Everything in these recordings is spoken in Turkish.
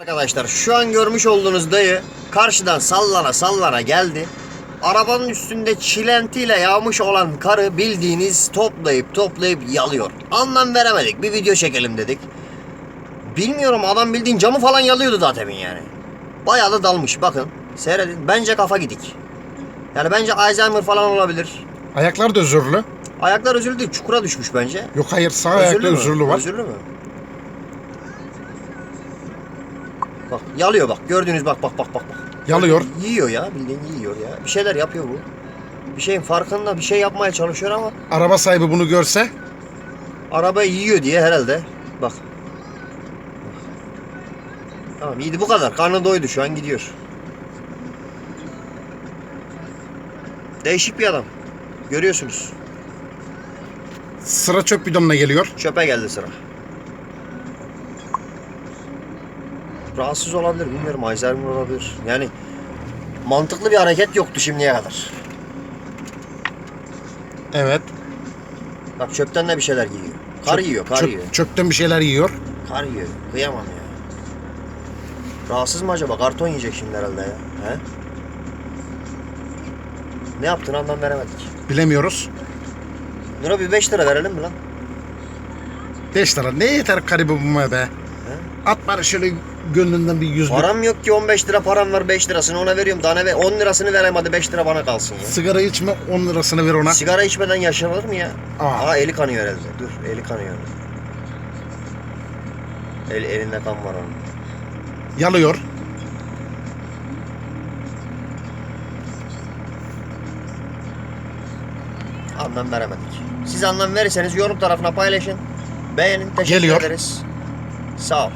Arkadaşlar şu an görmüş olduğunuz dayı karşıdan sallana sallana geldi. Arabanın üstünde çilentiyle yağmış olan karı bildiğiniz toplayıp toplayıp yalıyor. Anlam veremedik. Bir video çekelim dedik. Bilmiyorum adam bildiğin camı falan yalıyordu zaten yani. Bayağı da dalmış bakın. Seyredin. Bence kafa gidik. Yani bence Alzheimer falan olabilir. Ayaklar da özürlü. Ayaklar özürlü değil. Çukura düşmüş bence. Yok hayır sağ ayakta mü? özürlü var. Özürlü mü? Bak yalıyor bak. Gördüğünüz bak bak bak bak. bak. Yalıyor. Yiyor ya bildiğin yiyor ya. Bir şeyler yapıyor bu. Bir şeyin farkında bir şey yapmaya çalışıyor ama Araba sahibi bunu görse arabayı yiyor diye herhalde. Bak. Bak. Tamam iyiydi bu kadar. Karnı doydu şu an gidiyor. Değişik bir adam. Görüyorsunuz. sıra çöp bidonuna geliyor. Çöpe geldi sıra. Rahatsız olabilir bilmiyorum Alzheimer olabilir. Yani mantıklı bir hareket yoktu şimdiye kadar. Evet. Bak çöpten de bir şeyler yiyor. Kar Çöp- yiyor, kar çöp- yiyor. Çöpten bir şeyler yiyor. Kar yiyor. Kıyamam ya. Rahatsız mı acaba? Karton yiyecek şimdi herhalde ya. He? Ne yaptığını anlam veremedik. Bilemiyoruz. Nura bir 5 lira verelim mi lan? 5 lira. Ne yeter bulmaya be. At bana şöyle gönlünden bir yüzlük. Param yok ki 15 lira param var 5 lirasını ona veriyorum. Daha ne ver 10 lirasını vereyim hadi 5 lira bana kalsın ya. Sigara içme 10 lirasını ver ona. Sigara içmeden yaşanır mı ya? Aa. Aa eli kanıyor herhalde. Dur eli kanıyor. El, elinde kan var onun. Yalıyor. Anlam veremedik. Siz anlam verirseniz yorum tarafına paylaşın. Beğenin. Teşekkür Geliyor. ederiz. Sağ ol.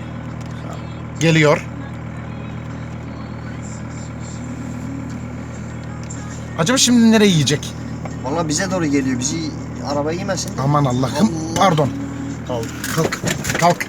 Geliyor. Acaba şimdi nereye yiyecek? Valla bize doğru geliyor. Bizi araba yemesin. Aman Allah'ım. Allah. Pardon. Kaldı. Kalk. Kalk.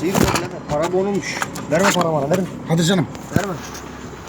Sıyır Para bonumuş. Verme para bana. Verme. Hadi canım. Verme.